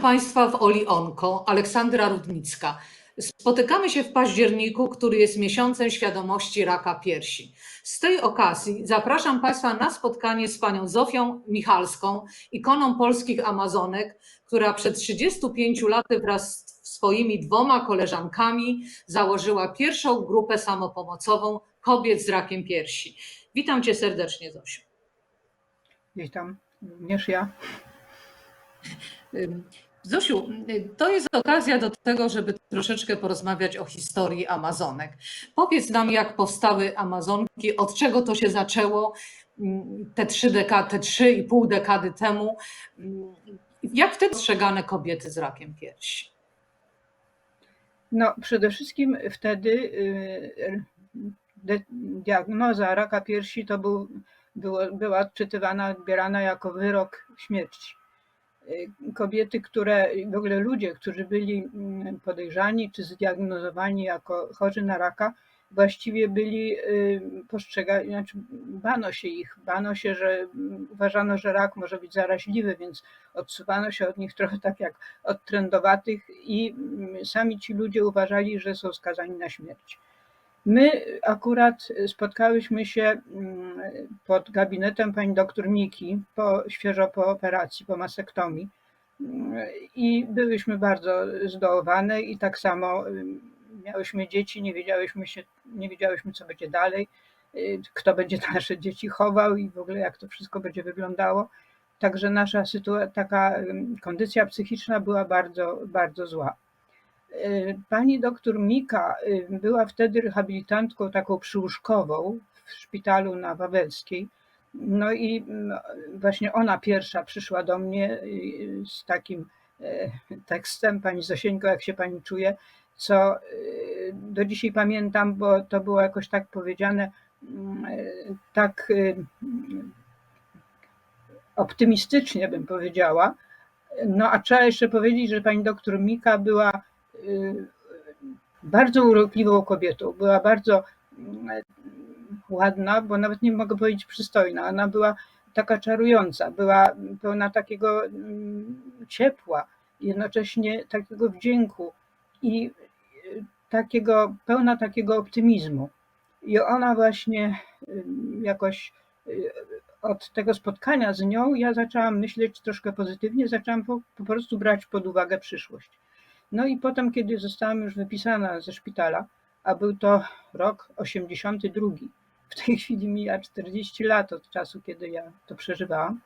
Witam Państwa w Oli Onko, Aleksandra Rudnicka. Spotykamy się w październiku, który jest miesiącem świadomości raka piersi. Z tej okazji zapraszam Państwa na spotkanie z panią Zofią Michalską, ikoną polskich Amazonek, która przed 35 laty wraz z swoimi dwoma koleżankami założyła pierwszą grupę samopomocową kobiet z rakiem piersi. Witam Cię serdecznie, Zosiu. Witam, również ja. Zosiu, to jest okazja do tego, żeby troszeczkę porozmawiać o historii Amazonek. Powiedz nam, jak powstały Amazonki, od czego to się zaczęło te trzy, deka, te trzy i pół dekady temu. Jak wtedy postrzegane kobiety z rakiem piersi? No, przede wszystkim wtedy y, diagnoza raka piersi to był, było, była odczytywana, odbierana jako wyrok śmierci. Y, Kobiety, które, w ogóle ludzie, którzy byli mm, podejrzani czy zdiagnozowani jako chorzy na raka, właściwie byli y, postrzegani, znaczy bano się ich, bano się, że mm, uważano, że rak może być zaraźliwy, więc odsuwano się od nich trochę tak jak od trędowatych i mm, sami ci ludzie uważali, że są skazani na śmierć. My akurat spotkałyśmy się mm, pod gabinetem pani doktor Niki, po, świeżo po operacji, po masektomii Mm, i byłyśmy bardzo zdołowane i tak samo ym, miałyśmy dzieci, nie wiedziałyśmy, się, nie wiedziałyśmy co będzie dalej, y, kto będzie nasze dzieci chował i w ogóle jak to wszystko będzie wyglądało. Także nasza sytuacja, taka kondycja psychiczna była bardzo, bardzo zła. Y, Pani doktor Mika y, była wtedy rehabilitantką taką przyłóżkową w szpitalu na Wawelskiej. No i mm, właśnie ona pierwsza przyszła do mnie y, z takim e, tekstem, Pani Zosieńko, jak się Pani czuje, co do dzisiaj pamiętam, bo to było jakoś tak powiedziane, mm, e, tak y, optymistycznie bym powiedziała. No a trzeba jeszcze powiedzieć, że pani doktor Mika była bardzo urokliwą kobietą. Była bardzo mm, ładna, bo nawet nie mogę powiedzieć przystojna. Ona była taka czarująca, była pełna takiego mm, ciepła, jednocześnie takiego wdzięku i y, takiego, pełna takiego optymizmu. I ona właśnie y, jakoś y, od tego spotkania z nią ja zaczęłam myśleć troszkę pozytywnie, zaczęłam po, po prostu brać pod uwagę przyszłość. No i potem, kiedy zostałam już wypisana ze szpitala, a był to rok 82, w tej chwili mija 40 lat od czasu, kiedy ja to przeżywałam,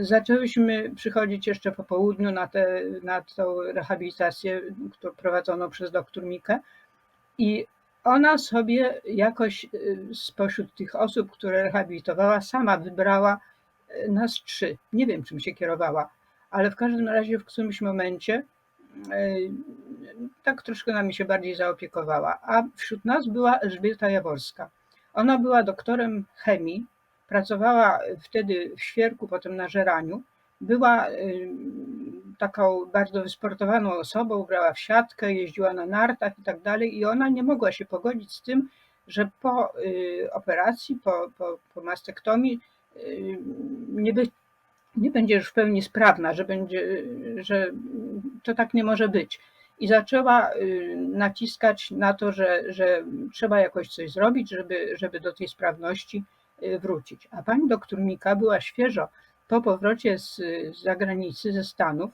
zaczęłyśmy przychodzić jeszcze po południu na, tę na tą rehabilitację, którą prowadzono przez doktor Mikę i ona sobie jakoś y, spośród tych osób, które rehabilitowała, sama wybrała y, nas trzy. Nie wiem, czym się kierowała, ale w każdym razie w którymś momencie tak troszkę nami się bardziej zaopiekowała. A wśród nas była Elżbieta Jaworska. Ona była doktorem chemii, pracowała wtedy w Świerku, potem na Żeraniu. Była taką bardzo wysportowaną osobą, grała w siatkę, jeździła na nartach i tak dalej i ona nie mogła się pogodzić z tym, że po y, operacji, po, po, po mastektomii nie, by, nie będzie już w pełni sprawna, że, będzie, że to tak nie może być. I zaczęła y, naciskać na to, że, że trzeba jakoś coś zrobić, żeby, żeby do tej sprawności wrócić. A pani doktor Mika była świeżo po powrocie z zagranicy, ze Stanów,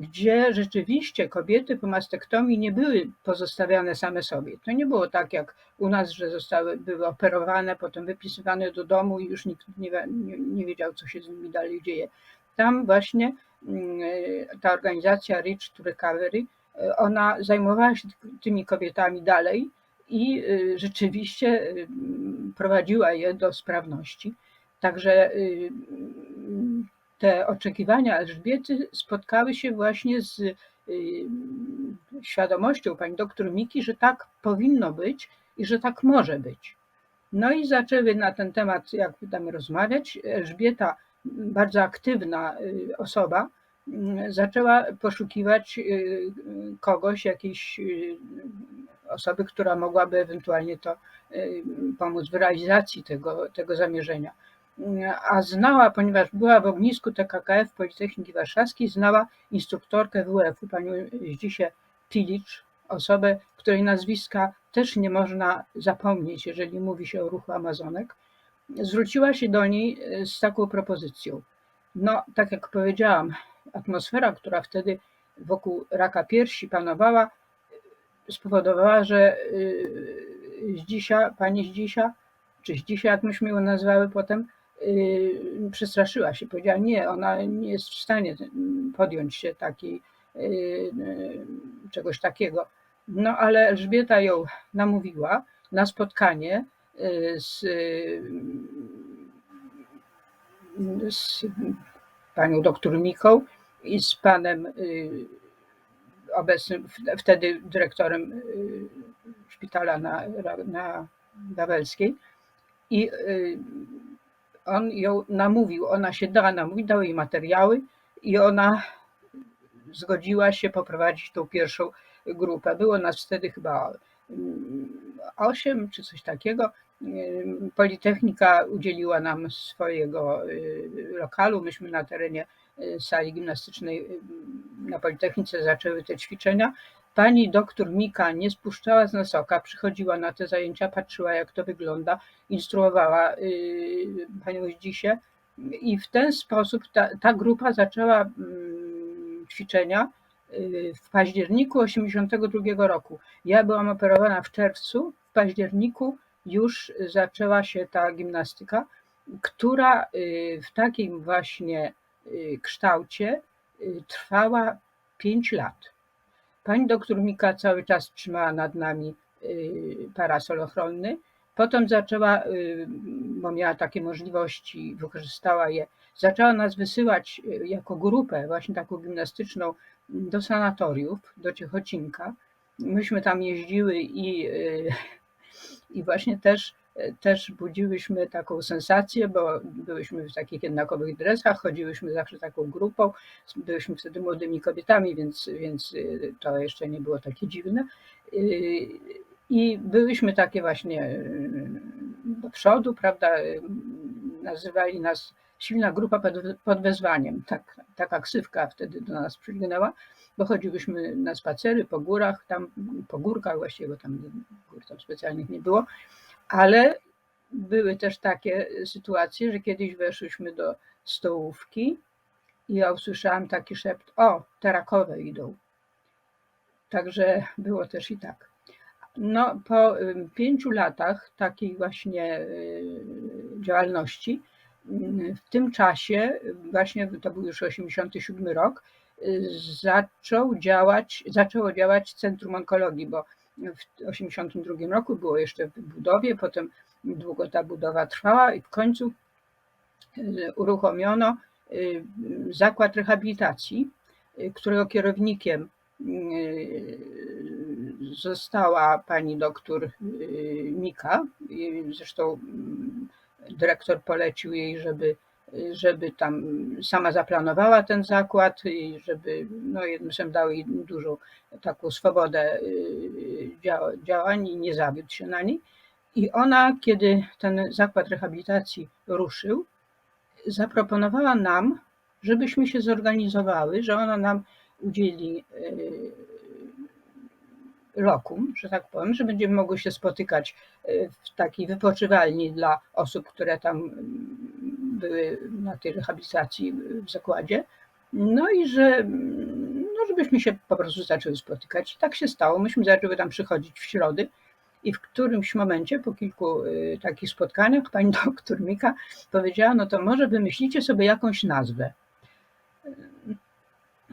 gdzie rzeczywiście kobiety po mastektomii nie były pozostawiane same sobie. To nie było tak jak u nas, że zostały, były operowane, potem wypisywane do domu i już nikt nie, nie, nie wiedział, co się z nimi dalej dzieje. Tam właśnie ta organizacja Rich to Recovery, ona zajmowała się tymi kobietami dalej i rzeczywiście prowadziła je do sprawności. Także te oczekiwania Elżbiety spotkały się właśnie z y, świadomością pani doktor Miki, że tak powinno być i że tak może być. No i zaczęły na ten temat, jak tam rozmawiać. Elżbieta, bardzo aktywna y, osoba, y, zaczęła poszukiwać kogoś, jakiejś osoby, która mogłaby ewentualnie to pomóc w realizacji tego, tego zamierzenia. A znała, ponieważ była w ognisku TKKF Politechniki Warszawskiej, znała instruktorkę WF-u, panią Zdzisię Pilicz, osobę, której nazwiska też nie można zapomnieć, jeżeli mówi się o ruchu Amazonek. Zwróciła się do niej e, z taką propozycją. No, tak jak powiedziałam, atmosfera, która wtedy wokół raka piersi panowała, spowodowała, że y, Zdzisia, pani Zdzisia, czy Zdzisia, jak myśmy ją nazwały potem, przestraszyła się. Powiedziała, nie, ona nie jest w stanie podjąć się takiej, y, y, czegoś takiego. No ale Elżbieta ją namówiła na spotkanie y, z, y, z panią doktor Miką i z panem y, obecnym wtedy dyrektorem y, szpitala na, na Wawelskiej. I y, on ją namówił, ona się dała namówić, dał jej materiały i ona zgodziła się poprowadzić tą pierwszą grupę. Było nas wtedy chyba mm, osiem czy coś takiego. Ym, Politechnika udzieliła nam swojego y, lokalu. Myśmy na terenie y, sali gimnastycznej y, na Politechnice zaczęły te ćwiczenia. Pani doktor Mika nie spuszczała z nas oka, przychodziła na te zajęcia, patrzyła jak to wygląda, instruowała y, panią Zdzisię i w ten sposób ta, ta grupa zaczęła mm, ćwiczenia y, w październiku 1982 roku. Ja byłam operowana w czerwcu, w październiku już zaczęła się ta gimnastyka, która y, w takim właśnie y, kształcie trwała 5 lat. Pani doktor Mika cały czas trzymała nad nami y, parasol ochronny. Potem zaczęła, y, bo miała takie możliwości, wykorzystała je, zaczęła nas wysyłać y, jako grupę, właśnie taką gimnastyczną, do sanatoriów, do Ciechocinka. Myśmy tam jeździły i, i właśnie też, też budziłyśmy taką sensację, bo byłyśmy w takich jednakowych dresach, chodziłyśmy zawsze taką grupą, byłyśmy wtedy młodymi kobietami, więc, więc y, to jeszcze nie było takie dziwne. Y, I byłyśmy takie właśnie y, do przodu, prawda? Nazywali nas silna grupa pod, pod wezwaniem. Tak, taka ksywka wtedy do nas przylgnęła, bo chodziłyśmy na spacery po górach, tam po górkach właściwie, bo tam gór tam specjalnych nie było, ale były też takie sytuacje, że kiedyś weszłyśmy do stołówki i ja usłyszałam taki szept, o, te rakowe idą. Także było też i tak. No, po pięciu latach takiej właśnie y, działalności, y, w tym czasie, właśnie to był już 87 rok, y, zaczął działać, zaczęło działać Centrum Onkologii, bo w 82 roku było jeszcze w budowie, potem długo ta budowa trwała i w końcu y, uruchomiono y, zakład rehabilitacji, y, którego kierownikiem została pani doktor Mika. Zresztą mm, dyrektor polecił jej, żeby, żeby tam sama zaplanowała ten zakład i żeby, no jednym dał jej dużą taką swobodę dzia- działań i nie zawiódł się na niej. I ona, kiedy ten zakład rehabilitacji ruszył, zaproponowała nam, żebyśmy się zorganizowały, że ona nam udzieli y, lokum, że tak powiem, że będziemy mogły się spotykać y, w takiej wypoczywalni dla osób, które tam mm, były na tej rehabilitacji w zakładzie. No i że, mm, żebyśmy się po prostu zaczęły spotykać. I tak się stało. Myśmy zaczęły tam przychodzić w środy i w którymś momencie, po kilku y, takich spotkaniach, pani doktor Mika powiedziała, no to może wymyślicie sobie jakąś nazwę.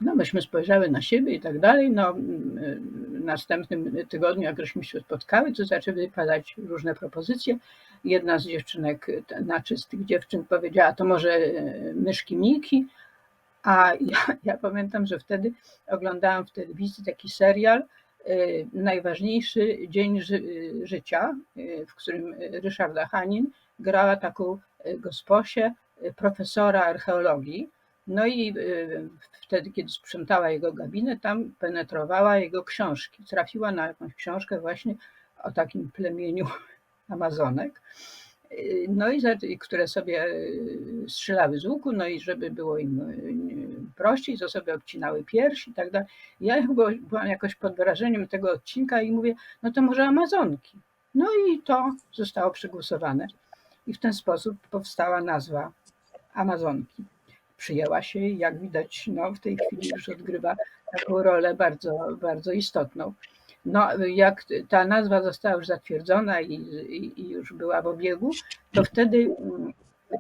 No myśmy spojrzały na siebie i tak dalej. No, y, w następnym tygodniu, jak żeśmy się spotkały, to zaczęły padać różne propozycje. Jedna z dziewczynek, na czystych dziewczyn powiedziała, to może y, myszki Miki, a ja, ja pamiętam, że wtedy oglądałam w telewizji taki serial y, Najważniejszy dzień ży, y, życia, y, w którym Ryszarda Hanin grała taką gosposię profesora archeologii. No i wtedy, kiedy sprzątała jego gabinet, tam penetrowała jego książki. Trafiła na jakąś książkę właśnie o takim plemieniu Amazonek. No i które sobie y, strzelały z łuku, no i żeby było im y, prościej, to sobie obcinały pierś i tak dalej. Ja byłam jakoś pod wrażeniem tego odcinka i mówię, no to może Amazonki. No i to zostało przegłosowane. I w ten sposób powstała nazwa Amazonki. Przyjęła się i jak widać, no w tej chwili już odgrywa taką rolę bardzo, bardzo istotną. No, jak ta nazwa została już zatwierdzona i, i, już była w obiegu, to wtedy mm,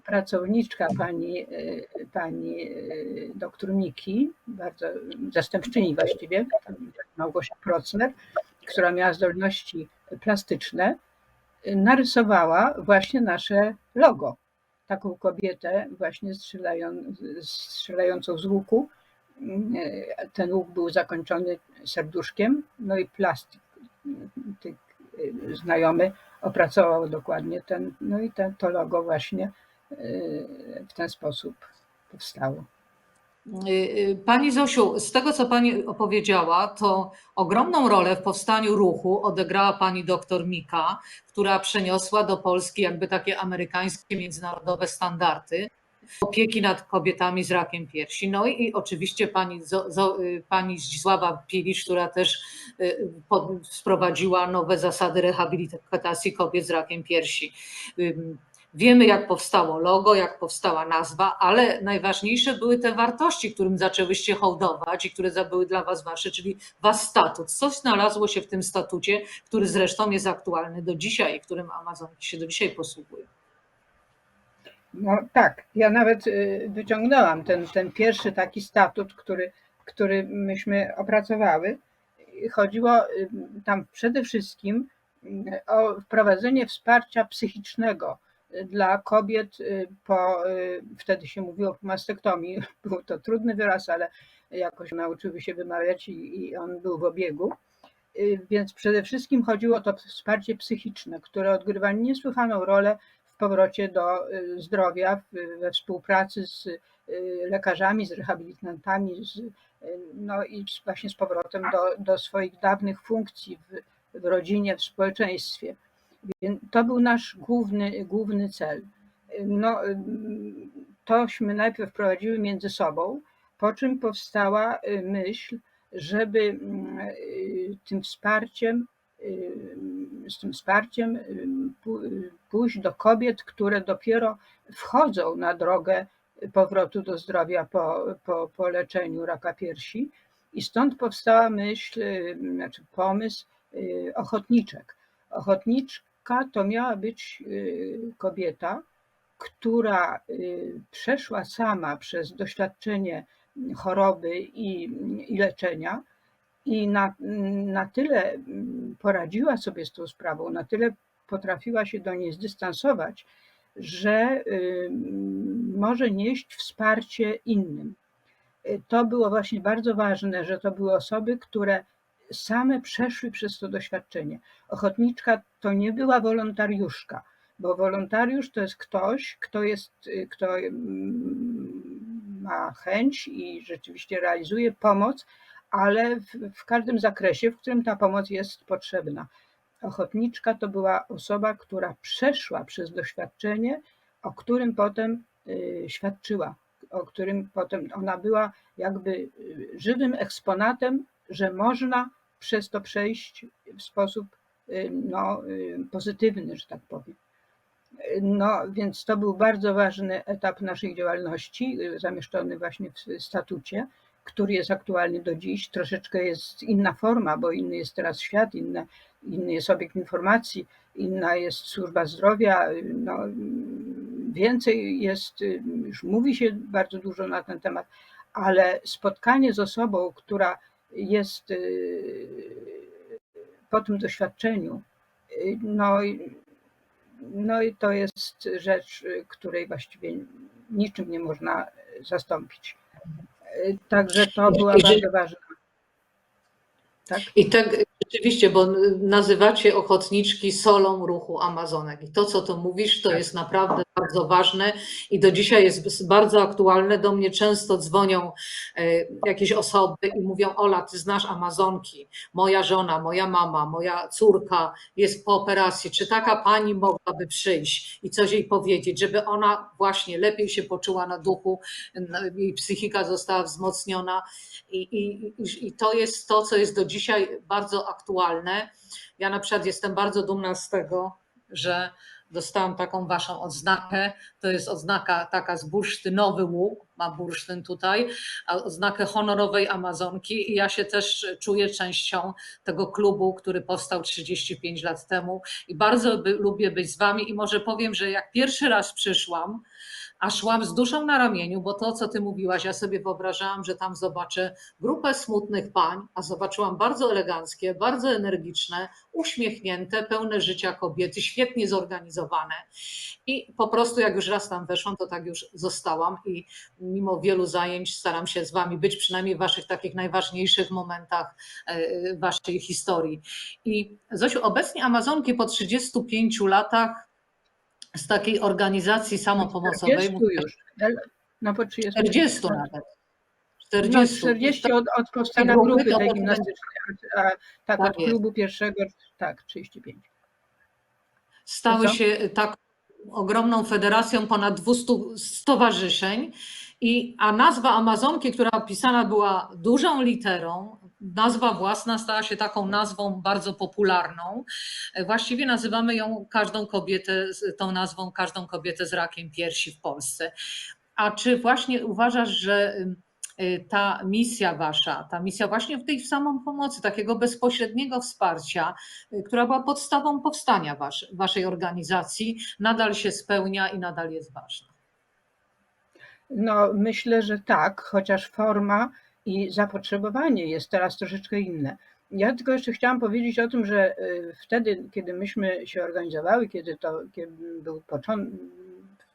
pracowniczka pani, y, pani y, doktor Miki, bardzo zastępczyni właściwie, Małgosia Procner, która miała zdolności plastyczne, y, narysowała właśnie nasze logo. Taką kobietę właśnie strzelają, strzelającą z łuku. Ten łuk był zakończony serduszkiem, no i plastik znajomy opracował dokładnie ten, no i ten, to logo właśnie y, w ten sposób powstało. Y, y, Pani Zosiu, z tego co Pani opowiedziała, to ogromną rolę w powstaniu ruchu odegrała Pani doktor Mika, która przeniosła do Polski jakby takie amerykańskie międzynarodowe standardy opieki nad kobietami z rakiem piersi. No i, i oczywiście pani, Zo, Zo, pani Zdzisława Pilicz, która też y, pod, wprowadziła nowe zasady rehabilitacji kobiet z rakiem piersi. Wiemy, jak powstało logo, jak powstała nazwa, ale najważniejsze były te wartości, którym zaczęłyście hołdować i które były dla Was ważne, czyli Was statut. Coś znalazło się w tym statucie, który zresztą jest aktualny do dzisiaj i którym Amazonki się do dzisiaj posługują. No tak, ja nawet y, wyciągnęłam ten, ten pierwszy taki statut, który, który myśmy opracowały. Chodziło y, tam przede wszystkim y, o wprowadzenie wsparcia psychicznego dla kobiet po, wtedy się mówiło po mastektomii, był to trudny wyraz, ale jakoś nauczyły się wymawiać i, i on był w obiegu. Więc przede wszystkim chodziło o to wsparcie psychiczne, które odgrywa niesłychaną rolę powrocie do y, zdrowia, we współpracy z y, lekarzami, z rehabilitantami, z, y, no i właśnie z powrotem do, do swoich dawnych funkcji w, w rodzinie, w społeczeństwie. Więc to był nasz główny, główny cel. No, tośmy najpierw prowadziły między sobą, po czym powstała myśl, żeby mm, tym wsparciem z tym wsparciem pójść do kobiet, które dopiero wchodzą na drogę powrotu do zdrowia po, po, po leczeniu raka piersi. I stąd powstała myśl, y, znaczy pomysł y, ochotniczek. Ochotniczka to miała być y, kobieta, która przeszła sama przez doświadczenie choroby i, i leczenia, i na, na tyle mm, poradziła sobie z tą sprawą, na tyle potrafiła się do niej zdystansować, że y, może nieść wsparcie innym. Y, To było właśnie bardzo ważne, że to były osoby, które same przeszły przez to doświadczenie. Ochotniczka to nie była wolontariuszka, bo wolontariusz to jest ktoś, kto jest, y, kto mm, ma chęć i rzeczywiście realizuje pomoc, ale w, w każdym zakresie, w którym ta pomoc jest potrzebna. Ochotniczka to była osoba, która przeszła przez doświadczenie, o którym potem y, świadczyła, o którym potem ona była jakby y, żywym eksponatem, że można przez to przejść w sposób y, no, pozytywny, że tak powiem. No, więc to był bardzo ważny etap naszej działalności, zamieszczony właśnie w statucie, który jest aktualny do dziś. Troszeczkę jest inna forma, bo inny jest teraz świat, inny jest obiekt informacji, inna jest służba zdrowia. No, więcej jest, już mówi się bardzo dużo na ten temat, ale spotkanie z osobą, która jest y, po tym doświadczeniu, y, no, no i to jest rzecz, y, której właściwie niczym nie można zastąpić. Także to była I że- bardzo ważna. Tak? I tak rzeczywiście, bo nazywacie ochotniczki solą ruchu Amazonek. I to, co tu mówisz, to jest naprawdę bardzo ważne i do dzisiaj jest bardzo aktualne. Do mnie często dzwonią e, jakieś osoby i mówią: Ola, ty znasz Amazonki, moja żona, moja mama, moja córka jest po operacji. Czy taka pani mogłaby przyjść i coś jej powiedzieć, żeby ona właśnie lepiej się poczuła na duchu, no, jej psychika została wzmocniona? I, i- I to jest to, co jest do dzisiaj bardzo aktualne. Ja na przykład jestem bardzo dumna z tego, że dostałam taką waszą odznakę. To jest odznaka taka z bursztynowy łuk, ma bursztyn tutaj, odznakę honorowej Amazonki. I ja się też czuję częścią tego klubu, który powstał 35 lat temu. I bardzo by, lubię być z wami. I może powiem, że jak pierwszy raz przyszłam, a szłam z duszą na ramieniu, bo to, co ty mówiłaś, ja sobie wyobrażałam, że tam zobaczę grupę smutnych pań, a zobaczyłam bardzo eleganckie, bardzo energiczne, uśmiechnięte, pełne życia kobiety, świetnie zorganizowane. I po prostu, jak już raz tam weszłam, to tak już zostałam i mimo wielu zajęć staram się z wami być, przynajmniej w waszych takich najważniejszych momentach e, waszej historii. I Zosiu, obecnie Amazonki po 35 latach z takiej organizacji samopomocowej, 40 już. No po 30. 40 nawet. No, 40. 40 od, od powstania grupy grupy tej gimnastycznej, a, tak, Tak od jest. klubu pierwszego, tak, 35. stały się tak ogromną federacją ponad 200 stowarzyszeń. I, a nazwa Amazonki, która pisana była dużą literą, nazwa własna stała się taką nazwą bardzo popularną. Właściwie nazywamy ją każdą kobietę, tą nazwą każdą kobietę z rakiem piersi w Polsce. A czy właśnie uważasz, że ym, y, ta misja wasza, ta misja właśnie w tej samą pomocy, takiego bezpośredniego wsparcia, y, która była podstawą powstania wasz, waszej organizacji, nadal się spełnia i nadal jest ważna? No myślę, że tak, chociaż forma i zapotrzebowanie jest teraz troszeczkę inne. Ja tylko jeszcze chciałam powiedzieć o tym, że y, wtedy, kiedy myśmy się organizowały, kiedy to kiedy był począ-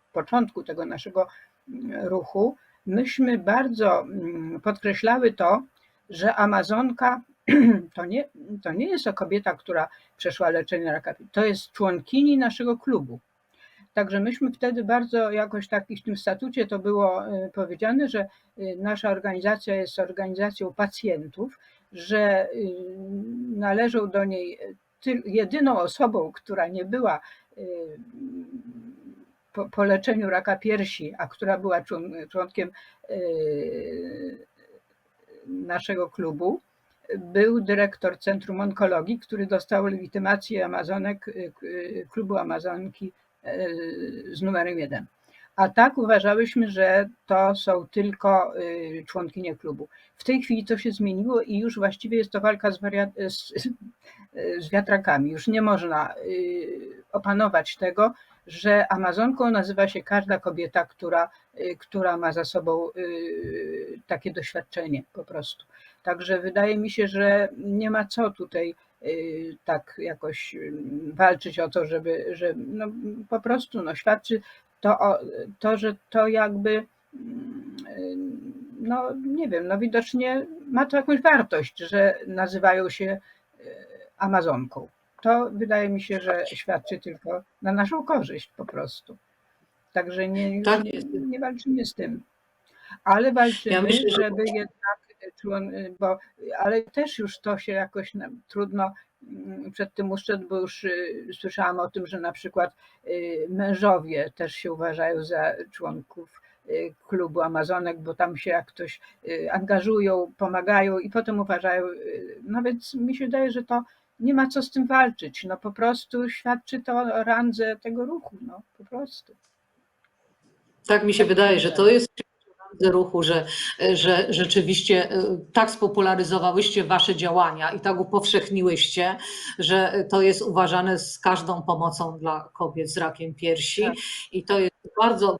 w początku tego naszego mm, ruchu, myśmy bardzo mm, podkreślały to, że Amazonka to nie, to nie jest to kobieta, która przeszła leczenie raka, to jest członkini naszego klubu. Także myśmy wtedy bardzo jakoś tak i w tym statucie to było y, powiedziane, że y, nasza organizacja jest organizacją pacjentów, że y, należą do niej jedyną osobą, która nie była po, po leczeniu raka piersi, a która była człon- członkiem naszego klubu, był dyrektor Centrum Onkologii, który dostał legitymację Amazonek, klubu Amazonki z numerem jeden. A tak uważałyśmy, że to są tylko y, członkinie klubu. W tej chwili to się zmieniło i już właściwie jest to walka z, z, z wiatrakami. Już nie można y, opanować tego, że Amazonką nazywa się każda kobieta, która, y, która ma za sobą takie doświadczenie po prostu. Także wydaje mi się, że nie ma co tutaj tak jakoś y, walczyć o to, żeby, że no, po prostu no, świadczy to, o, to, że to jakby y, no nie wiem, no widocznie ma to jakąś wartość, że nazywają się y, Amazonką. To wydaje mi się, że świadczy tylko na naszą korzyść po prostu. Także nie, Tak nie, nie walczymy z tym. Ale walczymy, Ja myślę, że- żeby jednak bo ale też już to się jakoś trudno mm, przed tym ustrzec, bo już y, słyszałam o tym, że na przykład y, mężowie też się uważają za członków y, klubu Amazonek, bo tam się jak ktoś y, angażują, pomagają i potem uważają, y, no więc mi się wydaje, że to nie ma co z tym walczyć, no po prostu świadczy to o randze tego ruchu, no po prostu. Tak mi się wydaje, że to jest ruchu, że, że rzeczywiście e, tak spopularyzowałyście wasze działania i tak upowszechniłyście, że to jest uważane z każdą pomocą dla kobiet z rakiem piersi Tak. i to jest bardzo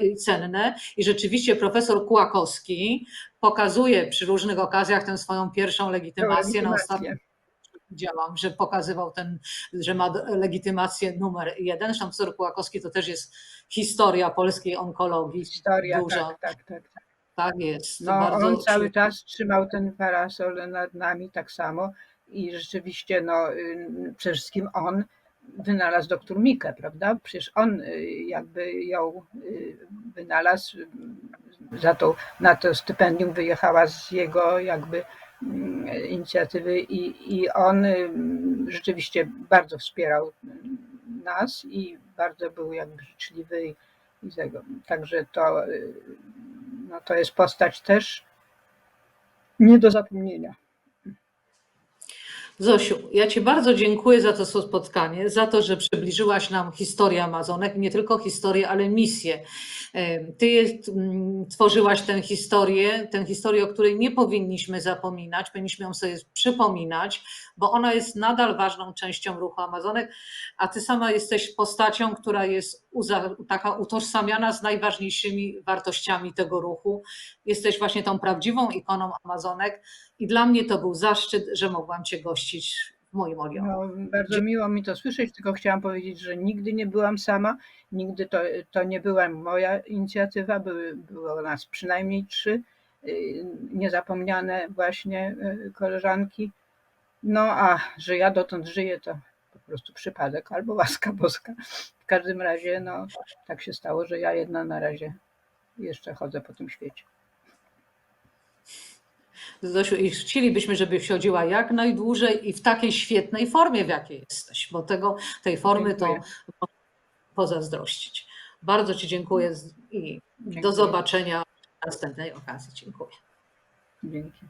i cenne i rzeczywiście profesor Kłakowski pokazuje przy różnych okazjach tę swoją pierwszą legitymację. Na ostatnim widziałam, że pokazywał ten, że ma legitymację numer jeden. Profesor Kłakowski to też jest historia polskiej onkologii. Historia, Duża. tak, tak, tak. Tak jest. No, on cały czas trzymał ten parasol nad nami tak samo i rzeczywiście no, y, przede wszystkim on wynalazł doktor Mikke, prawda? Przecież on y, jakby ją y, wynalazł, za to, na to stypendium wyjechała z jego jakby inicjatywy i, i on y, rzeczywiście bardzo wspierał y, nas i bardzo był jakby życzliwy i tego. Także to, y, no to jest postać też nie do zapomnienia. Zosiu, ja Ci bardzo dziękuję za to spotkanie, za to, że przybliżyłaś nam historię Amazonek, nie tylko historię, ale misję. Ty jest, mm, tworzyłaś tę historię, tę historię, o której nie powinniśmy zapominać, powinniśmy ją sobie przypominać, bo ona jest nadal ważną częścią ruchu Amazonek, a Ty sama jesteś postacią, która jest taka utożsamiana z najważniejszymi wartościami tego ruchu. Jesteś właśnie tą prawdziwą ikoną Amazonek i dla mnie to był zaszczyt, że mogłam Cię gościć w moim Olio. No, bardzo miło mi to słyszeć, tylko chciałam powiedzieć, że nigdy nie byłam sama, nigdy to, to nie była moja inicjatywa, były, było nas przynajmniej trzy y, niezapomniane właśnie y, koleżanki. No a że ja dotąd żyję, to po prostu przypadek albo łaska boska. W każdym razie, no tak się stało, że ja jedna na razie jeszcze chodzę po tym świecie. Zosiu, i chcielibyśmy, żebyś chodziła jak najdłużej i w takiej świetnej formie, w jakiej jesteś, bo tego, tej formy to Dziękuję. pozazdrościć. Bardzo Ci dziękuję i do Dziękuję. zobaczenia w następnej okazji. Dziękuję. Dzięki.